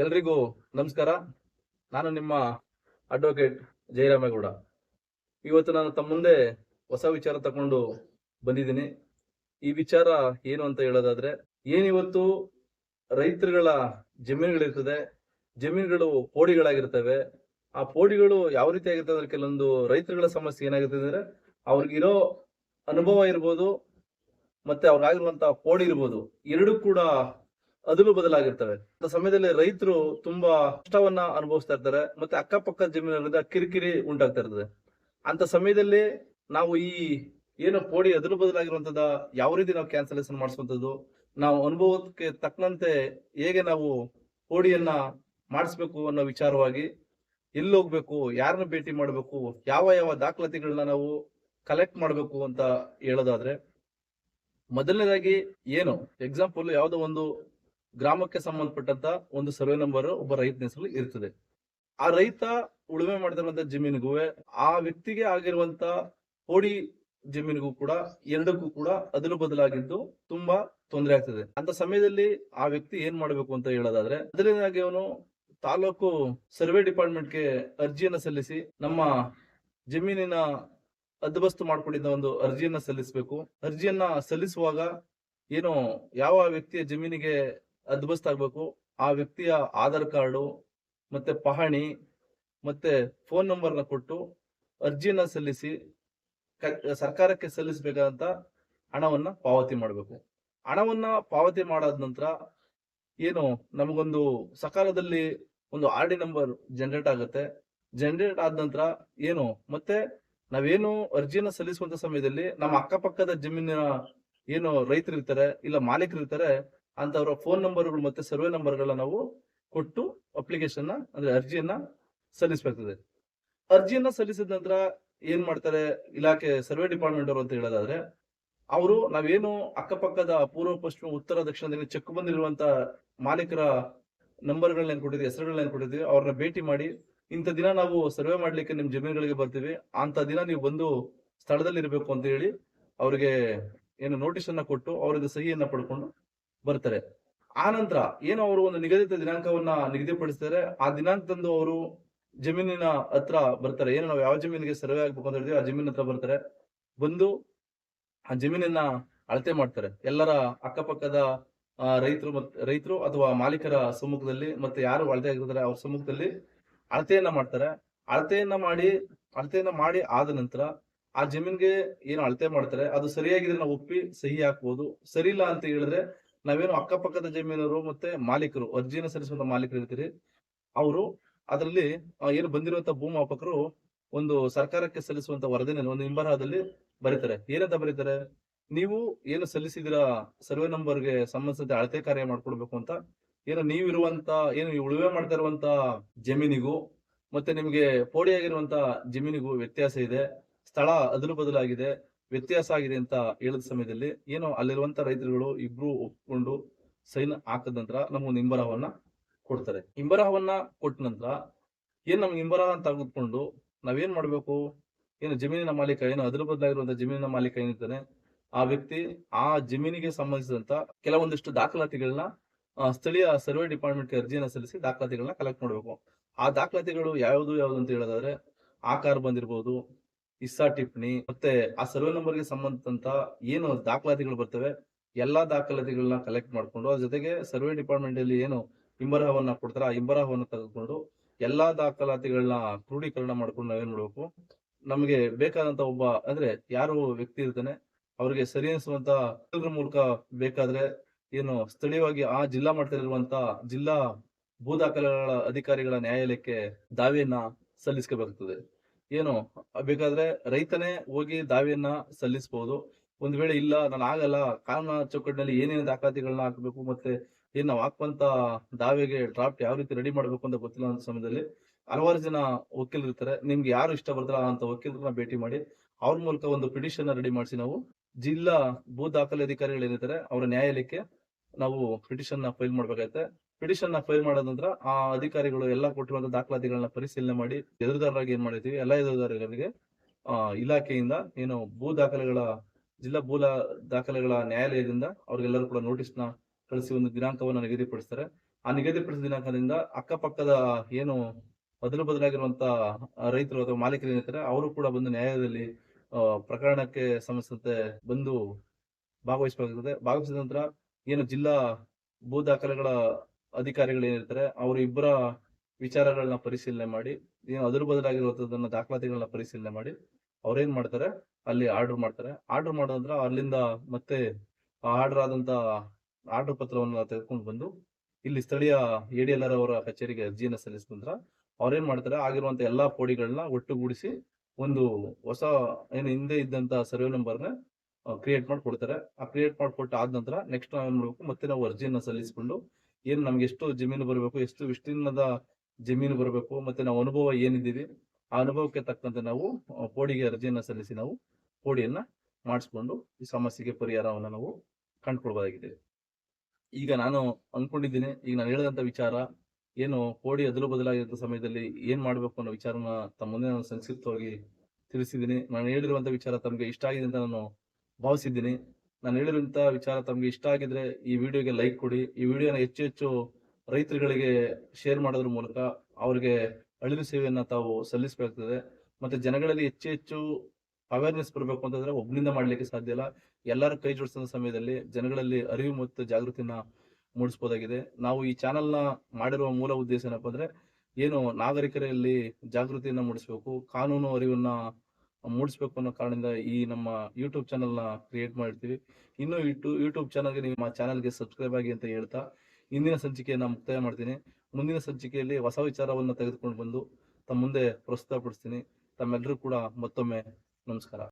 ಎಲ್ರಿಗೂ ನಮಸ್ಕಾರ. ನಾನು ನಿಮ್ಮ ಅಡ್ವೊಕೇಟ್ ಜಯರಾಮೇಗೌಡ. ಇವತ್ತು ನಾನು ತಮ್ಮ ಮುಂದೆ ಹೊಸ ವಿಚಾರ ತಗೊಂಡು ಬಂದಿದ್ದೀನಿ. ಈ ವಿಚಾರ ಏನು ಅಂತ ಹೇಳೋದಾದ್ರೆ, ಏನಿವತ್ತು ರೈತರುಗಳ ಜಮೀನುಗಳಿರ್ತದೆ, ಜಮೀನುಗಳು ಪೋಡಿಗಳಾಗಿರ್ತವೆ, ಆ ಪೋಡಿಗಳು ಯಾವ ರೀತಿ ಆಗಿರ್ತದೆ ಅಂದ್ರೆ ಕೆಲವೊಂದು ರೈತರುಗಳ ಸಮಸ್ಯೆ ಏನಾಗಿರ್ತದೆ ಅಂದ್ರೆ, ಅವ್ರಿಗಿರೋ ಅನುಭವ ಇರ್ಬೋದು, ಮತ್ತೆ ಅವ್ರಿಗಾಗಿರುವಂತಹ ಪೋಡಿ ಇರ್ಬೋದು ಎರಡೂ ಕೂಡ ಅದಲು ಬದಲಾಗಿರ್ತವೆ. ಅಂತ ಸಮಯದಲ್ಲಿ ರೈತರು ತುಂಬಾ ಕಷ್ಟವನ್ನ ಅನುಭವಿಸ್ತಾ ಇರ್ತಾರೆ, ಮತ್ತೆ ಅಕ್ಕಪಕ್ಕ ಜಮೀನಿನಿಂದ ಕಿರಿಕಿರಿ ಉಂಟಾಗ್ತಾ ಇರ್ತದೆ. ಅಂತ ಸಮಯದಲ್ಲಿ ನಾವು ಈ ಏನು ಪೋಡಿ ಅದನ್ನು ಬದಲಾಗಿರುವಂತದ ಯಾವ ರೀತಿ ನಾವು ಕ್ಯಾನ್ಸಲೇಷನ್ ಮಾಡಿಸುವಂತದ್ದು, ನಾವು ಅನುಭವಕ್ಕೆ ತಕ್ಕಂತೆ ಹೇಗೆ ನಾವು ಕೋಡಿಯನ್ನ ಮಾಡಿಸ್ಬೇಕು ಅನ್ನೋ ವಿಚಾರವಾಗಿ ಎಲ್ಲಿ ಹೋಗ್ಬೇಕು, ಯಾರನ್ನ ಭೇಟಿ ಮಾಡಬೇಕು, ಯಾವ ಯಾವ ದಾಖಲಾತಿಗಳನ್ನ ನಾವು ಕಲೆಕ್ಟ್ ಮಾಡಬೇಕು ಅಂತ ಹೇಳೋದಾದ್ರೆ, ಮೊದಲನೇದಾಗಿ ಏನು ಎಕ್ಸಾಂಪಲ್ ಯಾವುದೋ ಒಂದು ಗ್ರಾಮಕ್ಕೆ ಸಂಬಂಧಪಟ್ಟಂತ ಒಂದು ಸರ್ವೆ ನಂಬರ್ ಒಬ್ಬ ರೈತನ ಹೆಸರಲ್ಲಿ ಇರ್ತದೆ. ಆ ರೈತ ಉಳುಮೆ ಮಾಡಿದಂತ ಜಮೀನಿಗೂ ಆ ವ್ಯಕ್ತಿಗೆ ಆಗಿರುವಂತ ಹೋಡಿ ಜಮೀನಿಗೂ ಕೂಡ ಎರಡಕ್ಕೂ ಕೂಡ ಅದಲು ಬದಲಾಗಿದ್ದು ತುಂಬಾ ತೊಂದರೆ ಆಗ್ತದೆ. ಅಂತ ಸಮಯದಲ್ಲಿ ಆ ವ್ಯಕ್ತಿ ಏನ್ ಮಾಡ್ಬೇಕು ಅಂತ ಹೇಳೋದಾದ್ರೆ ಅದರಿಂದಾಗಿ ಅವನು ತಾಲೂಕು ಸರ್ವೆ ಡಿಪಾರ್ಟ್ಮೆಂಟ್ಗೆ ಅರ್ಜಿಯನ್ನ ಸಲ್ಲಿಸಿ ನಮ್ಮ ಜಮೀನಿನ ಹದ್ದುಬಸ್ತು ಮಾಡ್ಕೊಂಡಿದ್ದ ಒಂದು ಅರ್ಜಿಯನ್ನ ಸಲ್ಲಿಸಬೇಕು. ಅರ್ಜಿಯನ್ನ ಸಲ್ಲಿಸುವಾಗ ಏನು ಯಾವ ವ್ಯಕ್ತಿಯ ಜಮೀನಿಗೆ ಆಗ್ಬೇಕು ಆ ವ್ಯಕ್ತಿಯ ಆಧಾರ್ ಕಾರ್ಡು, ಮತ್ತೆ ಪಹಣಿ, ಮತ್ತೆ ಫೋನ್ ನಂಬರ್ನ ಕೊಟ್ಟು ಅರ್ಜಿಯನ್ನ ಸಲ್ಲಿಸಿ ಸರ್ಕಾರಕ್ಕೆ ಸಲ್ಲಿಸಬೇಕಾದಂತ ಹಣವನ್ನ ಪಾವತಿ ಮಾಡಬೇಕು. ಹಣವನ್ನ ಪಾವತಿ ಮಾಡಾದ ನಂತರ ಏನು ನಮಗೊಂದು ಸಕಾಲದಲ್ಲಿ ಒಂದು ಆರ್ ಡಿ ನಂಬರ್ ಜನರೇಟ್ ಆಗುತ್ತೆ. ಜನರೇಟ್ ಆದ ನಂತರ ಏನು, ಮತ್ತೆ ನಾವೇನು ಅರ್ಜಿಯನ್ನ ಸಲ್ಲಿಸುವಂತ ಸಮಯದಲ್ಲಿ ನಮ್ಮ ಅಕ್ಕಪಕ್ಕದ ಜಮೀನಿನ ಏನು ರೈತರು ಇರ್ತಾರೆ ಇಲ್ಲ ಮಾಲೀಕರು ಇರ್ತಾರೆ ಅಂತವರ ಫೋನ್ ನಂಬರ್ಗಳು ಮತ್ತೆ ಸರ್ವೆ ನಂಬರ್ಗಳನ್ನ ನಾವು ಕೊಟ್ಟು ಅಪ್ಲಿಕೇಶನ್ ಅಂದ್ರೆ ಅರ್ಜಿಯನ್ನ ಸಲ್ಲಿಸಬೇಕಾಗ್ತದೆ. ಅರ್ಜಿಯನ್ನ ಸಲ್ಲಿಸಿದ ನಂತರ ಏನ್ ಮಾಡ್ತಾರೆ ಇಲಾಖೆ ಸರ್ವೆ ಡಿಪಾರ್ಟ್ಮೆಂಟ್ ಅವರು ಅಂತ ಹೇಳೋದಾದ್ರೆ, ಅವರು ನಾವೇನು ಅಕ್ಕಪಕ್ಕದ ಪೂರ್ವ ಪಶ್ಚಿಮ, ಉತ್ತರ, ದಕ್ಷಿಣದಲ್ಲಿ ಚೆಕ್ ಬಂದಿರುವಂತ ಮಾಲೀಕರ ನಂಬರ್ಗಳನ್ನ ಏನ್ ಕೊಟ್ಟಿದ್ವಿ ಹೆಸರುಗಳನ್ನ ಏನ್ ಕೊಟ್ಟಿದ್ವಿ ಅವ್ರನ್ನ ಭೇಟಿ ಮಾಡಿ, ಇಂಥ ದಿನ ನಾವು ಸರ್ವೆ ಮಾಡ್ಲಿಕ್ಕೆ ನಿಮ್ ಜಮೀನುಗಳಿಗೆ ಬರ್ತೀವಿ ಅಂತ ದಿನ ನೀವು ಬಂದು ಸ್ಥಳದಲ್ಲಿ ಇರಬೇಕು ಅಂತ ಹೇಳಿ ಅವ್ರಿಗೆ ಏನು ನೋಟಿಸ್ ಅನ್ನ ಕೊಟ್ಟು ಅವರಿಂದ ಸಹಿಯನ್ನ ಪಡ್ಕೊಂಡು ಬರ್ತಾರೆ. ಆ ನಂತರ ಏನು ಅವರು ಒಂದು ನಿಗದಿತ ದಿನಾಂಕವನ್ನ ನಿಗದಿಪಡಿಸ್ತಾರೆ. ಆ ದಿನಾಂಕದಂದು ಅವರು ಜಮೀನಿನ ಹತ್ರ ಬರ್ತಾರೆ. ಏನು ನಾವು ಯಾವ ಜಮೀನಿಗೆ ಸರ್ವೆ ಆಗ್ಬೇಕು ಅಂತ ಹೇಳ್ತೀವಿ ಆ ಜಮೀನ್ ಹತ್ರ ಬರ್ತಾರೆ. ಬಂದು ಆ ಜಮೀನನ್ನ ಅಳತೆ ಮಾಡ್ತಾರೆ. ಎಲ್ಲರ ಅಕ್ಕಪಕ್ಕದ ರೈತರು ಮತ್ತೆ ರೈತರು ಅಥವಾ ಮಾಲೀಕರ ಸಮ್ಮುಖದಲ್ಲಿ ಮತ್ತೆ ಯಾರು ಅಳತೆ ಆಗಿರ್ತಾರೆ ಅವ್ರ ಸಮ್ಮುಖದಲ್ಲಿ ಅಳತೆಯನ್ನ ಮಾಡ್ತಾರೆ. ಅಳತೆಯನ್ನ ಮಾಡಿ ಅಳತೆಯನ್ನ ಮಾಡಿ ಆದ ನಂತರ ಆ ಜಮೀನ್ಗೆ ಏನು ಅಳತೆ ಮಾಡ್ತಾರೆ. ಅದು ಸರಿಯಾಗಿದ್ರೆ ನಾವು ಒಪ್ಪಿ ಸಹಿ ಹಾಕ್ಬೋದು. ಸರಿ ಇಲ್ಲ ಅಂತ ಹೇಳಿದ್ರೆ ನಾವೇನು ಅಕ್ಕಪಕ್ಕದ ಜಮೀನರು ಮತ್ತೆ ಮಾಲೀಕರು ಅರ್ಜಿಯನ್ನು ಸಲ್ಲಿಸುವಂತ ಮಾಲೀಕರು ಇರ್ತೀರಿ ಅವರು ಅದರಲ್ಲಿ ಏನು ಬಂದಿರುವಂತ ಭೂಮಾಪಕರು ಒಂದು ಸರ್ಕಾರಕ್ಕೆ ಸಲ್ಲಿಸುವಂತ ವರದಿನ ಒಂದು ಹಿಂಬರಹದಲ್ಲಿ ಬರೀತಾರೆ. ಏನಂತ ಬರೀತಾರೆ? ನೀವು ಏನು ಸಲ್ಲಿಸಿದಿರ ಸರ್ವೆ ನಂಬರ್ಗೆ ಸಂಬಂಧಿಸಿದ ಅಳತೆ ಕಾರ್ಯ ಮಾಡ್ಕೊಡ್ಬೇಕು ಅಂತ, ಏನು ನೀವಿರುವಂತ, ಏನು ಉಳುವೆ ಮಾಡ್ತಾ ಇರುವಂತ ಜಮೀನಿಗೂ ಮತ್ತೆ ನಿಮ್ಗೆ ಪೋಡಿಯಾಗಿರುವಂತ ಜಮೀನಿಗೂ ವ್ಯತ್ಯಾಸ ಇದೆ, ಸ್ಥಳ ಅದಲು ಬದಲಾಗಿದೆ ವ್ಯತ್ಯಾಸ ಆಗಿದೆ ಅಂತ ಹೇಳಿದ ಸಮಯದಲ್ಲಿ ಏನು ಅಲ್ಲಿರುವಂತ ರೈತರುಗಳು ಇಬ್ರು ಒಪ್ಕೊಂಡು ಸೈನ್ ಹಾಕದ ನಂತರ ನಮ್ಗೊಂದು ಇಂಬರಹವನ್ನ ಕೊಡ್ತಾರೆ. ಇಂಬರಹವನ್ನ ಕೊಟ್ಟ ನಂತರ ಏನ್ ನಮ್ಗೆ ಅಂತ ತೆಗೆದುಕೊಂಡು ನಾವೇನ್ ಮಾಡ್ಬೇಕು? ಏನು ಜಮೀನಿನ ಮಾಲೀಕ, ಏನು ಅದ್ರ ಬದಲಾಗಿರುವಂತ ಜಮೀನಿನ ಮಾಲೀಕ ಏನಿರ್ತಾನೆ, ಆ ವ್ಯಕ್ತಿ ಆ ಜಮೀನಿಗೆ ಸಂಬಂಧಿಸಿದಂತ ಕೆಲವೊಂದಿಷ್ಟು ದಾಖಲಾತಿಗಳನ್ನ ಸ್ಥಳೀಯ ಸರ್ವೆ ಡಿಪಾರ್ಟ್ಮೆಂಟ್ಗೆ ಅರ್ಜಿಯನ್ನು ಸಲ್ಲಿಸಿ ದಾಖಲಾತಿಗಳನ್ನ ಕಲೆಕ್ಟ್ ಮಾಡ್ಬೇಕು. ಆ ದಾಖಲಾತಿಗಳು ಯಾವ್ದು ಯಾವ್ದು ಅಂತ ಹೇಳೋದಾದ್ರೆ ಆಕಾರ ಬಂದಿರ್ಬೋದು ಇಸ್ಸಾ, ಟಿಪ್ಪಣಿ ಮತ್ತೆ ಆ ಸರ್ವೆ ನಂಬರ್ಗೆ ಸಂಬಂಧಿಸಿದಂತ ಏನು ದಾಖಲಾತಿಗಳು ಬರ್ತವೆ, ಎಲ್ಲಾ ದಾಖಲಾತಿಗಳನ್ನ ಕಲೆಕ್ಟ್ ಮಾಡ್ಕೊಂಡು ಅದ್ರ ಜೊತೆಗೆ ಸರ್ವೆ ಡಿಪಾರ್ಟ್ಮೆಂಟ್ ಅಲ್ಲಿ ಏನು ಇಂಬರಹವನ್ನ ಕೊಡ್ತಾರೆ, ಆ ಹಿಂಬರಹವನ್ನ ತೆಗೆದುಕೊಂಡು ಎಲ್ಲಾ ದಾಖಲಾತಿಗಳನ್ನ ಕ್ರೋಢೀಕರಣ ಮಾಡ್ಕೊಂಡು ನಾವೇನ್ ಮಾಡ್ಬೇಕು, ನಮಗೆ ಬೇಕಾದಂತ ಒಬ್ಬ, ಅಂದ್ರೆ ಯಾರು ವ್ಯಕ್ತಿ ಇರ್ತಾನೆ, ಅವ್ರಿಗೆ ಸರಿ ಅನಿಸುವಂತ ಮೂಲಕ ಬೇಕಾದ್ರೆ ಏನು ಸ್ಥಳೀಯವಾಗಿ ಆ ಜಿಲ್ಲಾ ಮಟ್ಟದಲ್ಲಿರುವಂತ ಜಿಲ್ಲಾ ಭೂ ದಾಖಲೆಗಳ ಅಧಿಕಾರಿಗಳ ನ್ಯಾಯಾಲಯಕ್ಕೆ ದಾವೆಯನ್ನ ಸಲ್ಲಿಸಬೇಕಾಗ್ತದೆ ಏನು ಬೇಕಾದ್ರೆ ರೈತನೇ ಹೋಗಿ ದಾವಿಯನ್ನ ಸಲ್ಲಿಸಬಹುದು ಒಂದ್ ವೇಳೆ ಇಲ್ಲ, ನಾನು ಆಗಲ್ಲ, ಕಾನೂನು ಚೌಕಟ್ಟಿನಲ್ಲಿ ಏನೇನು ದಾಖಲಾತಿಗಳನ್ನ ಹಾಕಬೇಕು ಮತ್ತೆ ಏನ್ ನಾವು ಹಾಕುವಂತ ದಾವೆಗೆ ಡ್ರಾಫ್ಟ್ ಯಾವ ರೀತಿ ರೆಡಿ ಮಾಡ್ಬೇಕು ಅಂತ ಗೊತ್ತಿಲ್ಲ ಅಂತ ಸಮಯದಲ್ಲಿ ಹಲವಾರು ಜನ ವಕೀಲರು ಇರ್ತಾರೆ. ನಿಮ್ಗೆ ಯಾರು ಇಷ್ಟ ಬರ್ತಾರ ಅಂತ ವಕೀಲರನ್ನ ಭೇಟಿ ಮಾಡಿ ಅವ್ರ ಮೂಲಕ ಒಂದು ಪಿಟಿಷನ್ ರೆಡಿ ಮಾಡಿಸಿ ನಾವು ಜಿಲ್ಲಾ ಭೂ ದಾಖಲೆ ಅಧಿಕಾರಿಗಳು ಏನಿದ್ದಾರೆ ಅವರ ನ್ಯಾಯಾಲಯಕ್ಕೆ ನಾವು ಪಿಟಿಷನ್ನ ಫೈಲ್ ಮಾಡ್ಬೇಕಾಗತ್ತೆ ಪಿಟಿಷನ್ನ ಫೈಲ್ ಮಾಡಿದ ನಂತರ ಆ ಅಧಿಕಾರಿಗಳು ಎಲ್ಲಾ ಕೊಟ್ಟಿರುವಂತ ದಾಖಲಾತಿಗಳನ್ನ ಪರಿಶೀಲನೆ ಮಾಡಿ ಎದುರುದಾರರಾಗಿ ಏನ್ ಮಾಡಿದೀವಿ? ಎಲ್ಲಾ ಎದುರುದಾರರಿಗೆ, ಆ, ಇಲಾಖೆಯಿಂದ ಏನು ಭೂ ದಾಖಲೆಗಳ, ಜಿಲ್ಲಾ ಭೂ ದಾಖಲೆಗಳ ನ್ಯಾಯಾಲಯದಿಂದ ಅವ್ರಿಗೆಲ್ಲರೂ ಕೂಡ ನೋಟಿಸ್ನ ಕಳಿಸಿ ಒಂದು ದಿನಾಂಕವನ್ನು ನಿಗದಿಪಡಿಸ್ತಾರೆ. ಆ ನಿಗದಿಪಡಿಸಿದ ದಿನಾಂಕದಿಂದ ಅಕ್ಕಪಕ್ಕದ ಏನು ಬದಲು ಬದಲಾಗಿರುವಂತ ರೈತರು ಅಥವಾ ಮಾಲೀಕರು ಏನಿರ್ತಾರೆ, ಅವರು ಕೂಡ ಬಂದು ನ್ಯಾಯಾಲಯದಲ್ಲಿ ಪ್ರಕರಣಕ್ಕೆ ಸಂಬಂಧಿಸಿದಂತೆ ಬಂದು ಭಾಗವಹಿಸಬೇಕಾಗುತ್ತದೆ ಭಾಗವಹಿಸಿದ ನಂತರ ಏನು ಜಿಲ್ಲಾ ಭೂ ದಾಖಲೆಗಳ ಅಧಿಕಾರಿಗಳು ಏನಿರ್ತಾರೆ, ಅವ್ರ ಇಬ್ಬರ ವಿಚಾರಗಳನ್ನ ಪರಿಶೀಲನೆ ಮಾಡಿ, ಏನು ಅದ್ರ ಬದಲಾಗಿರುವಂತದನ್ನ ದಾಖಲಾತಿಗಳನ್ನ ಪರಿಶೀಲನೆ ಮಾಡಿ, ಅವ್ರೇನ್ ಮಾಡ್ತಾರೆ, ಅಲ್ಲಿ ಆರ್ಡರ್ ಮಾಡ್ತಾರೆ. ಆರ್ಡರ್ ಮಾಡೋದ್ರ ಅಲ್ಲಿಂದ ಮತ್ತೆ ಆರ್ಡರ್ ಆದಂತ ಆರ್ಡರ್ ಪತ್ರವನ್ನ ತೆಗೆದುಕೊಂಡು ಬಂದು, ಇಲ್ಲಿ ಸ್ಥಳೀಯ ಎಡಿಎಲ್ಆರ್ ಅವರ ಕಚೇರಿಗೆ ಅರ್ಜಿಯನ್ನು ಸಲ್ಲಿಸಿದ ನಂತರ ಅವ್ರೇನ್ ಮಾಡ್ತಾರೆ, ಆಗಿರುವಂತ ಎಲ್ಲಾ ಪೋಡಿಗಳನ್ನ ಒಟ್ಟುಗೂಡಿಸಿ ಒಂದು ಹೊಸ, ಏನು ಹಿಂದೆ ಇದ್ದಂತ ಸರ್ವೆ ನಂಬರ್ನ ಕ್ರಿಯೇಟ್ ಮಾಡಿ ಕೊಡ್ತಾರೆ ಆ ಕ್ರಿಯೇಟ್ ಮಾಡಿಕೊಟ್ಟು ಆದ ನಂತರ ನೆಕ್ಸ್ಟ್ ನಾವು ಏನ್ ಮಾಡ್ಬೇಕು? ಮತ್ತೆ ನಾವು ಅರ್ಜಿಯನ್ನ ಸಲ್ಲಿಸಿಕೊಂಡು ಏನು ನಮ್ಗೆ ಎಷ್ಟು ಜಮೀನು ಬರಬೇಕು, ಎಷ್ಟು ವಿಸ್ತೀರ್ಣದ ಜಮೀನು ಬರಬೇಕು, ಮತ್ತೆ ನಾವು ಅನುಭವ ಏನಿದ್ದೀವಿ, ಆ ಅನುಭವಕ್ಕೆ ತಕ್ಕಂತೆ ನಾವು ಪೋಡಿಗೆ ಅರ್ಜಿಯನ್ನ ಸಲ್ಲಿಸಿ ನಾವು ಪೋಡಿಯನ್ನ ಮಾಡಿಸ್ಕೊಂಡು ಈ ಸಮಸ್ಯೆಗೆ ಪರಿಹಾರವನ್ನ ನಾವು ಕಂಡುಕೊಳ್ಬಹುದಾಗಿದೆ ಈಗ ನಾನು ಅನ್ಕೊಂಡಿದ್ದೀನಿ, ಈಗ ನಾನು ಹೇಳಿದಂತ ವಿಚಾರ, ಏನು ಕೋಡಿ ಅದಲು ಬದಲಾಗಿದ್ದ ಸಮಯದಲ್ಲಿ ಏನ್ ಮಾಡ್ಬೇಕು ಅನ್ನೋ ವಿಚಾರನ ತಮ್ಮ ಮುಂದೆ ನಾನು ಸಂಕ್ಷಿಪ್ತವಾಗಿ ತಿಳಿಸಿದ್ದೀನಿ. ನಾನು ಹೇಳಿರುವಂತ ವಿಚಾರ ತಮಗೆ ಇಷ್ಟ ಆಗಿದೆ ಅಂತ ನಾನು ಭಾವಿಸಿದ್ದೀನಿ. ನಾನು ಹೇಳಿರುವಂಥ ವಿಚಾರ ತಮಗೆ ಇಷ್ಟ ಆಗಿದ್ರೆ ಈ ವಿಡಿಯೋಗೆ ಲೈಕ್ ಕೊಡಿ. ಈ ವಿಡಿಯೋನ ಹೆಚ್ಚು ಹೆಚ್ಚು ರೈತರುಗಳಿಗೆ ಶೇರ್ ಮಾಡೋದ್ರ ಮೂಲಕ ಅವರಿಗೆ ಅಳಿಲು ಸೇವೆಯನ್ನು ತಾವು ಸಲ್ಲಿಸಬೇಕಾಗ್ತದೆ. ಮತ್ತೆ ಜನಗಳಲ್ಲಿ ಹೆಚ್ಚು ಹೆಚ್ಚು ಅವೇರ್ನೆಸ್ ಬರಬೇಕು ಅಂತಂದ್ರೆ ಒಬ್ಬನಿಂದ ಮಾಡ್ಲಿಕ್ಕೆ ಸಾಧ್ಯ ಇಲ್ಲ. ಎಲ್ಲರೂ ಕೈ ಜೋಡಿಸಿದ ಸಮಯದಲ್ಲಿ ಜನಗಳಲ್ಲಿ ಅರಿವು ಮತ್ತು ಜಾಗೃತಿನ ಮೂಡಿಸ್ಬೋದಾಗಿದೆ. ನಾವು ಈ ಚಾನೆಲ್ನ ಮಾಡಿರುವ ಮೂಲ ಉದ್ದೇಶ ಏನಪ್ಪ ಅಂದ್ರೆ ಏನು ನಾಗರಿಕರಲ್ಲಿ ಜಾಗೃತಿಯನ್ನು ಮೂಡಿಸಬೇಕು, ಕಾನೂನು ಅರಿವನ್ನ ಮೂಡಿಸ್ಬೇಕು ಅನ್ನೋ ಕಾರಣದಿಂದ ಈ ನಮ್ಮ ಯೂಟ್ಯೂಬ್ ಚಾನೆಲ್ನ ಕ್ರಿಯೇಟ್ ಮಾಡಿರ್ತೀವಿ. ಇನ್ನು ಯೂಟ್ಯೂಬ್ ಚಾನಲ್ಗೆ ನಿಮ್ಮ ಚಾನಲ್ಗೆ ಸಬ್ಸ್ಕ್ರೈಬ್ ಆಗಿ ಅಂತ ಹೇಳ್ತಾ ಇಂದಿನ ಸಂಚಿಕೆಯನ್ನ ಮುಕ್ತಾಯ ಮಾಡ್ತೀನಿ. ಮುಂದಿನ ಸಂಚಿಕೆಯಲ್ಲಿ ಹೊಸ ವಿಚಾರವನ್ನು ತೆಗೆದುಕೊಂಡು ಬಂದು ತಮ್ಮ ಮುಂದೆ ಪ್ರಸ್ತುತಪಡಿಸ್ತೀನಿ. ತಮ್ಮೆಲ್ಲರೂ ಕೂಡ ಮತ್ತೊಮ್ಮೆ ನಮಸ್ಕಾರ.